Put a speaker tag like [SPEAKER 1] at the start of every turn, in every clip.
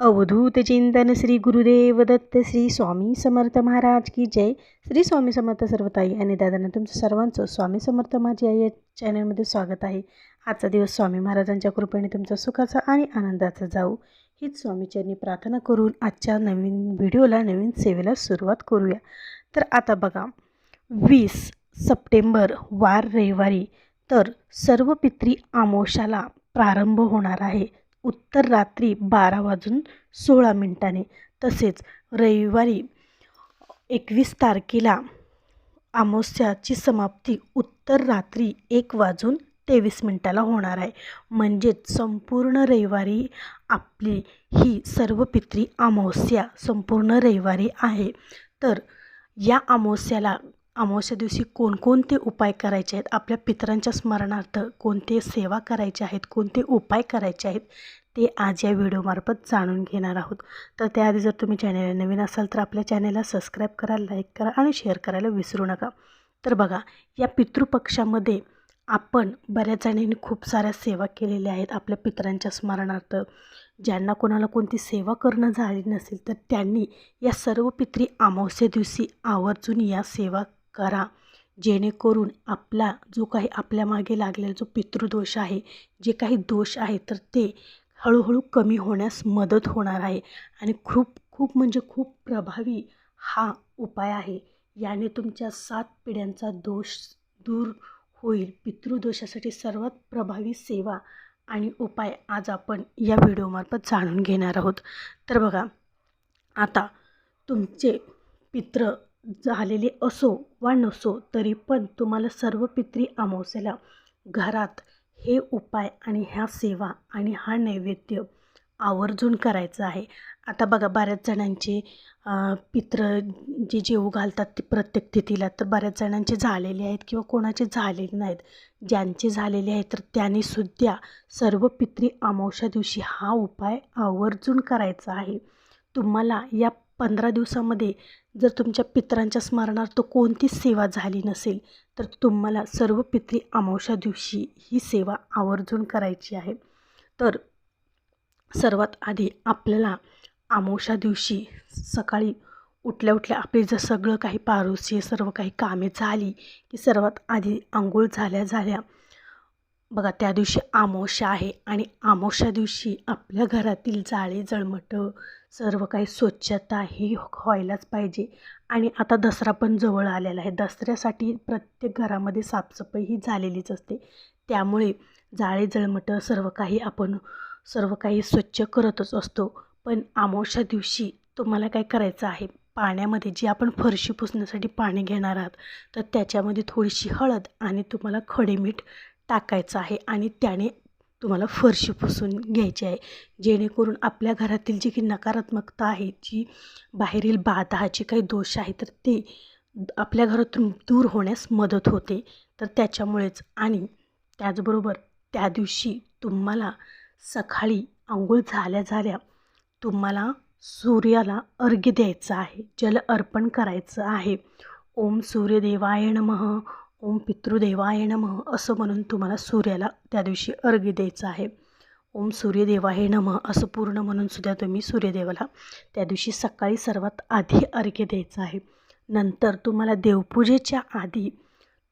[SPEAKER 1] अवधूत चिंतन श्री गुरुदेव दत्त श्री स्वामी समर्थ महाराज की जय. श्री स्वामी समर्थ सर्वताई आणि दादांना तुमचं सर्वांचं स्वामी समर्थ माझी आई या चॅनलमध्ये स्वागत आहे. आजचा दिवस स्वामी महाराजांच्या कृपेने तुमचा सुखाचा आणि आनंदाचा जाऊ. हीच स्वामीचरणी प्रार्थना करून आजच्या नवीन व्हिडिओला नवीन सेवेला सुरुवात करूया. तर आता बघा वीस सप्टेंबर वार रविवारी तर सर्व पित्री आमोशाला प्रारंभ होणार आहे. उत्तर रात्री बारा वाजून सोळा मिनिटांनी. तसेच रविवारी एकवीस तारखेला अमावस्याची समाप्ती उत्तर रात्री एक वाजून तेवीस मिनिटाला होणार आहे. म्हणजेच संपूर्ण रविवारी आपली ही सर्व पित्री अमावस्या संपूर्ण रविवारी आहे. तर या अमावस्याला अमावस्या दिवशी कोणकोणते उपाय करायचे आहेत? आपल्या पितरांच्या स्मरणार्थ कोणते सेवा करायचे आहेत? कोणते उपाय करायचे आहेत? ते आज या व्हिडिओमार्फत जाणून घेणार आहोत. तर त्याआधी जर तुम्ही चॅनलला नवीन असाल तर आपल्या चॅनलला सबस्क्राईब करा लाईक करा आणि शेअर करायला विसरू नका. तर बघा या पितृपक्षामध्ये आपण बऱ्याच जणांनी खूप साऱ्या सेवा केलेल्या आहेत आपल्या पितरांच्या स्मरणार्थ. ज्यांना कोणाला कोणती सेवा करणं झाली नसेल तर त्यांनी या सर्व पित्री अमावस्या दिवशी आवर्जून या सेवा करा. जेणेकरून आपला जो काही आपल्या मागे लागलेला जो पितृदोष आहे जे काही दोष आहे तर ते हळूहळू कमी होण्यास मदत होणार आहे. आणि खूप खूप म्हणजे खूप प्रभावी हा उपाय आहे. याने तुमच्या सात पिढ्यांचा दोष दूर होईल. पितृदोषासाठी सर्वात प्रभावी सेवा आणि उपाय आज आपण या व्हिडिओमार्फत जाणून घेणार आहोत. तर बघा आता तुमचे पित्र झालेले असो वा नसो तरी पण तुम्हाला सर्व पित्री अमावस्याला घरात हे उपाय आणि ह्या सेवा आणि हा नैवेद्य आवर्जून करायचं आहे. आता बघा बऱ्याच जणांचे पित्र जे जेऊ घालतात ते प्रत्येक तिथीला तर बऱ्याच जणांचे झालेले आहेत किंवा कोणाचे झालेले नाहीत. ज्यांचे झालेले आहेत तर त्यांनीसुद्धा सर्व पित्री अमावस्या दिवशी हा उपाय आवर्जून करायचा आहे. तुम्हाला या पंधरा दिवसामध्ये जर तुमच्या पित्रांच्या स्मरणार्थ कोणतीच सेवा झाली नसेल तर तुम्हाला सर्व पित्री अमावशा दिवशी ही सेवा आवर्जून करायची आहे. तर सर्वात आधी आपल्याला अमावशा दिवशी सकाळी उठल्या उठल्या आपले जर सगळं काही पारोशी सर्व काही कामे झाली की सर्वात आधी आंघोळ झाल्या झाल्या बघा त्या दिवशी आमोशा आहे आणि आमोशा दिवशी आपल्या घरातील जाळे जळमटं सर्व काही स्वच्छता ही व्हायलाच पाहिजे. आणि आता दसरा पण जवळ आलेला आहे. दसऱ्यासाठी प्रत्येक घरामध्ये साफसफाई ही झालेलीच असते. त्यामुळे जाळे जळमटं सर्व काही आपण सर्व काही स्वच्छ करतच असतो. पण आमोशा दिवशी तुम्हाला काय करायचं आहे? पाण्यामध्ये जी आपण फरशी पुसण्यासाठी पाणी घेणार आहात तर त्याच्यामध्ये थोडीशी हळद आणि तुम्हाला खडे मीठ टाकायचं आहे आणि त्याने तुम्हाला फरशी पुसून घ्यायची आहे. जेणेकरून आपल्या घरातील जी काही नकारात्मकता आहे जी बाहेरील बाधा जे काही दोष आहे तर ते आपल्या घरातून दूर होण्यास मदत होते. तर त्याच्यामुळेच आणि त्याचबरोबर त्या दिवशी तुम्हाला सकाळी आंघोळ झाल्या झाल्या तुम्हाला सूर्याला अर्घ्य द्यायचं आहे जल अर्पण करायचं आहे. ओम सूर्यदेवाय नमः. ओम पितृदेवाय नमः असं म्हणून तुम्हाला सूर्याला त्या दिवशी अर्घ्य द्यायचं आहे. ओम सूर्यदेवाय नमः असं पूर्ण म्हणून सुद्धा तुम्ही सूर्यदेवाला त्या दिवशी सकाळी सर्वात आधी अर्घ्य द्यायचं आहे. नंतर तुम्हाला देवपूजेच्या आधी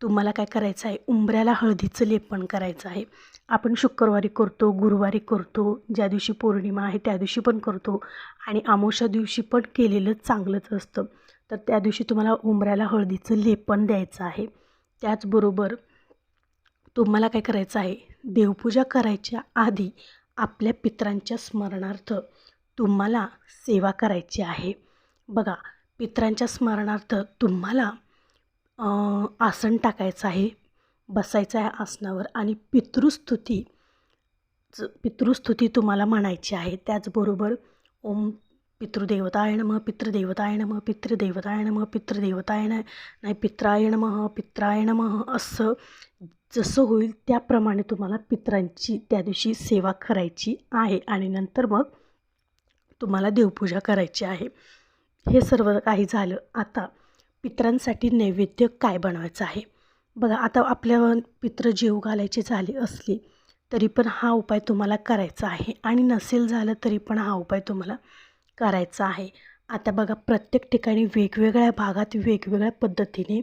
[SPEAKER 1] तुम्हाला काय करायचं आहे? उंबऱ्याला हळदीचं लेपन करायचं आहे. आपण शुक्रवारी करतो गुरुवारी करतो ज्या दिवशी पौर्णिमा आहे त्या दिवशी पण करतो आणि आमोशा दिवशी पण केलेलं चांगलंच असतं. तर त्या दिवशी तुम्हाला उंबऱ्याला हळदीचं लेपन द्यायचं आहे. त्याचबरोबर तुम्हाला काय करायचं आहे? देवपूजा करायच्या आधी आपल्या पित्रांच्या स्मरणार्थ तुम्हाला सेवा करायची आहे. बघा पित्रांच्या स्मरणार्थ तुम्हाला आसन टाकायचं आहे बसायचं आहे आसनावर आणि पितृस्तुती पितृस्तुती तुम्हाला म्हणायची आहे. त्याचबरोबर ओम पितृदेवताय नमः पितृदेवताय नमः पितृदेवताय नमः पितृदेवताय नाही पित्राय नमः पित्राय नमः असं जसं होईल त्याप्रमाणे तुम्हाला पित्रांची त्या दिवशी सेवा करायची आहे. आणि नंतर मग तुम्हाला देवपूजा करायची आहे. हे सर्व काही झालं. आता पित्रांसाठी नैवेद्य काय बनवायचं आहे? बघा आता आपल्या पित्र जेव घालायचे झाले असले तरी पण हा उपाय तुम्हाला करायचा आहे. आणि नसेल झालं तरी पण हा उपाय तुम्हाला करायचं आहे. आता बघा प्रत्येक ठिकाणी वेगवेगळ्या भागात वेगवेगळ्या पद्धतीने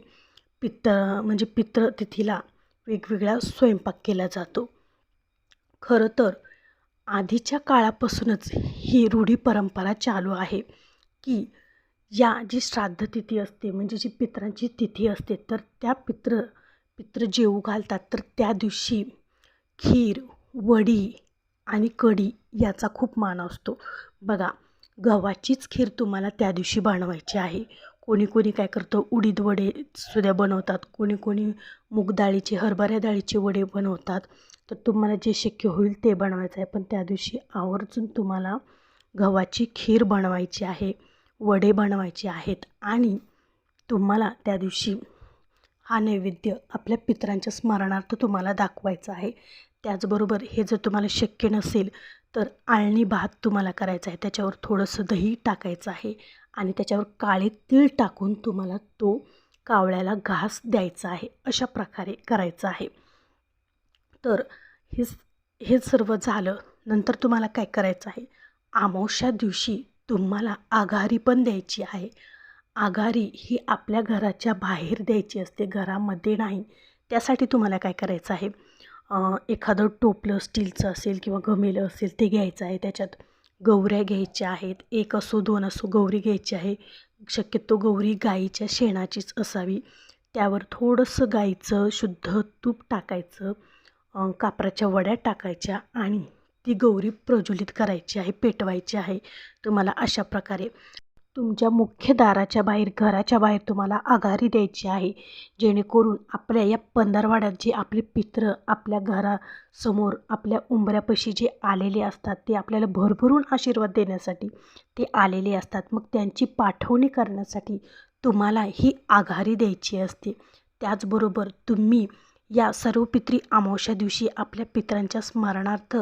[SPEAKER 1] पित्त म्हणजे पितृतिथीला वेगवेगळा स्वयंपाक केला जातो. खरं तर आधीच्या काळापासूनच ही रूढी परंपरा चालू आहे की या जी श्राद्ध तिथी असते म्हणजे जी पितरांची तिथी असते तर त्या पित्र पित्र जेवू घालतात. तर त्या दिवशी खीर वडी आणि कढी याचा खूप मान असतो. बघा गव्हाचीच खीर तुम्हाला त्या दिवशी बनवायची आहे. कोणी कोणी काय करतं उडीद वडे सुद्धा बनवतात. कोणी कोणी मूग डाळीचे हरभऱ्या डाळीचे वडे बनवतात. तर तुम्हाला जे शक्य होईल ते बनवायचं आहे. पण त्या दिवशी आवर्जून तुम्हाला गव्हाची खीर बनवायची आहे. वडे बनवायचे आहेत. आणि तुम्हाला त्या दिवशी हा नैवेद्य आपल्या पितरांच्या स्मरणार्थ तुम्हाला दाखवायचा आहे. त्याचबरोबर हे जर तुम्हाला शक्य नसेल तर आळणी भात तुम्हाला करायचा आहे. त्याच्यावर थोडंसं दही टाकायचं आहे आणि त्याच्यावर काळे तीळ टाकून तुम्हाला तो कावळ्याला घास द्यायचा आहे. अशा प्रकारे करायचं आहे. तर हे हे सर्व झालं नंतर तुम्हाला काय करायचं आहे? आमावश्या दिवशी तुम्हाला आघारी पण द्यायची आहे. आघारी ही आपल्या घराच्या बाहेर द्यायची असते घरामध्ये नाही. त्यासाठी तुम्हाला काय करायचं आहे? एखादं टोपलं स्टीलचं असेल किंवा गमेलं असेल ते घ्यायचं आहे. त्याच्यात गौऱ्या घ्यायच्या आहेत. एक असो दोन असो गौरी घ्यायची आहे. शक्यतो गौरी गाईच्या शेणाचीच असावी. त्यावर थोडंसं गाईचं शुद्ध तूप टाकायचं कापराच्या वड्या टाकायच्या आणि ती गौरी प्रज्वलित करायची आहे पेटवायची आहे. तुम्हाला अशा प्रकारे तुमच्या मुख्य दाराच्या बाहेर घराच्या बाहेर तुम्हाला आघारी द्यायची आहे. जेणेकरून आपल्या या पंधरवाड्यात जे आपले पित्र आपल्या घरासमोर आपल्या उंबऱ्यापाशी जे आलेले असतात ते आपल्याला भरभरून आशीर्वाद देण्यासाठी ते आलेले असतात. मग त्यांची पाठवणी करण्यासाठी तुम्हाला ही आघारी द्यायची असते. त्याचबरोबर तुम्ही या सर्व पित्री अमावस्या दिवशी आपल्या पित्रांच्या स्मरणार्थ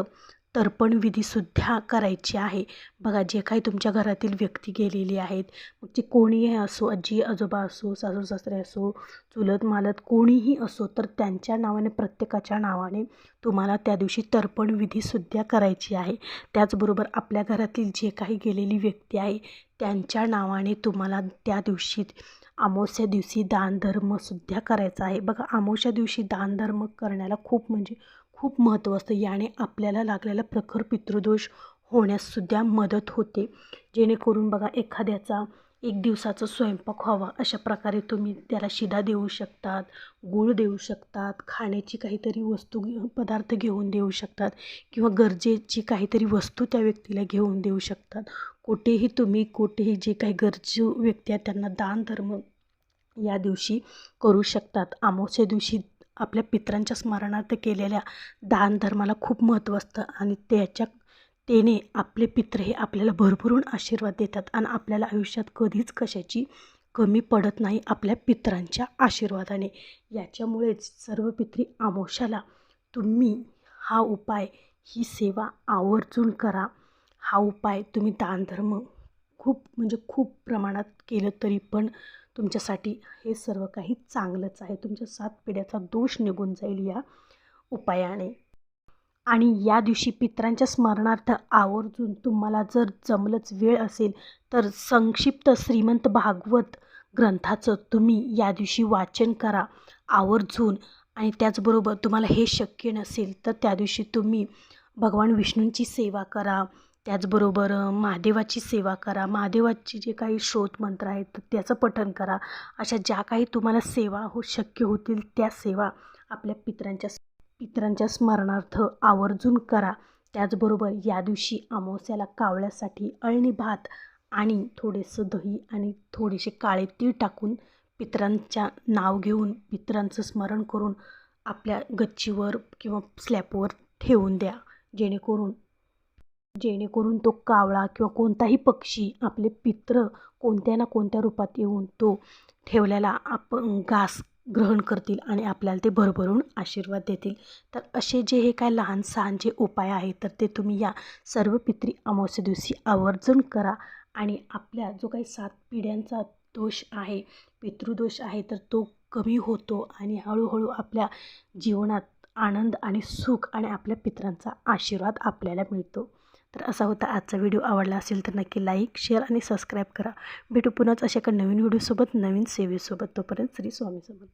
[SPEAKER 1] तर्पण विधीसुद्धा करायची आहे. बघा जे काही तुमच्या घरातील व्यक्ती गेलेली आहेत मग ते कोणीही असो आजी आजोबा असो सासू सासरे असो चुलत मालत कोणीही असो तर त्यांच्या नावाने प्रत्येकाच्या नावाने तुम्हाला त्या दिवशी तर्पण विधीसुद्धा करायची आहे. त्याचबरोबर आपल्या घरातील जे काही गेलेली व्यक्ती आहे त्यांच्या नावाने तुम्हाला त्या दिवशी अमावस्या दिवशी दानधर्मसुद्धा करायचा आहे. बघा अमावस्या दिवशी दानधर्म करण्याला खूप म्हणजे खूप महत्त्व असतं. याने आपल्याला लागलेला प्रखर पितृदोष होण्याससुद्धा मदत होते. जेणेकरून बघा एखाद्याचा एक दिवसाचा स्वयंपाक व्हावा अशा प्रकारे तुम्ही त्याला शिदा देऊ शकतात गूळ देऊ शकतात खाण्याची काहीतरी वस्तू पदार्थ घेऊन देऊ शकतात किंवा गरजेची काहीतरी वस्तू त्या व्यक्तीला घेऊन देऊ शकतात. कुठेही तुम्ही कुठेही जे काही गरजू व्यक्ती आहेत त्यांना दान धर्म या दिवशी करू शकतात. अमावस्या दिवशी आपल्या पित्रांच्या स्मरणार्थ केलेल्या दानधर्माला खूप महत्त्व असतं आणि त्याच्या तेने आपले पित्र हे आपल्याला भरभरून आशीर्वाद देतात आणि आपल्याला आयुष्यात कधीच कशाची कमी पडत नाही आपल्या पित्रांच्या आशीर्वादाने. याच्यामुळेच सर्व पित्री आमोशाला तुम्ही हा उपाय ही सेवा आवर्जून करा. हा उपाय तुम्ही दानधर्म खूप म्हणजे खूप प्रमाणात केलं तरी पण तुमच्यासाठी हे सर्व काही चांगलंच आहे. तुमच्या सात पिढ्याचा दोष निघून जाईल या उपायाने. आणि या दिवशी पित्रांच्या स्मरणार्थ आवर्जून तुम्हाला जर जमलंच वेळ असेल तर संक्षिप्त श्रीमंत भागवत ग्रंथाचं तुम्ही या दिवशी वाचन करा आवर्जून. आणि त्याचबरोबर तुम्हाला हे शक्य नसेल तर त्या दिवशी तुम्ही भगवान विष्णूंची सेवा करा. त्याचबरोबर महादेवाची सेवा करा महादेवाची जे काही श्रोत मंत्र आहेत त्याचं पठन करा. अशा ज्या काही तुम्हाला सेवा हो शक्य होतील त्या सेवा आपल्या पित्रांच्या पित्रांच्या स्मरणार्थ आवर्जून करा. त्याचबरोबर या दिवशी अमावस्याला कावळ्यासाठी अळणी भात आणि थोडेसं दही आणि थोडेसे काळे तीळ टाकून पित्रांच्या नाव घेऊन पित्रांचं स्मरण करून आपल्या गच्चीवर किंवा स्लॅपवर ठेवून द्या जेणेकरून जेणेकरून तो कावळा किंवा कोणताही पक्षी आपले पित्र कोणत्या ना कोणत्या रूपात येऊन तो ठेवलेला आपण घास ग्रहण करतील आणि आपल्याला ते भरभरून आशीर्वाद देतील. तर असे जे हे काय लहान सहान जे उपाय आहेत तर ते तुम्ही या सर्व पित्री अमावस्या दिवशी आवर्जून करा आणि आपल्या जो काही सात पिढ्यांचा दोष आहे पितृदोष आहे तर तो कमी होतो आणि हळूहळू आपल्या जीवनात आनंद आणि सुख आणि आपल्या पितरांचा आशीर्वाद आपल्याला मिळतो. तर असा होता आजचा व्हिडिओ. आवडला असेल तर नक्की लाईक शेअर आणि सबस्क्राईब करा. भेटू पुन्हाच अशा एका नवीन व्हिडिओसोबत नवीन सेवेसोबत. तोपर्यंत श्री स्वामी समर्थ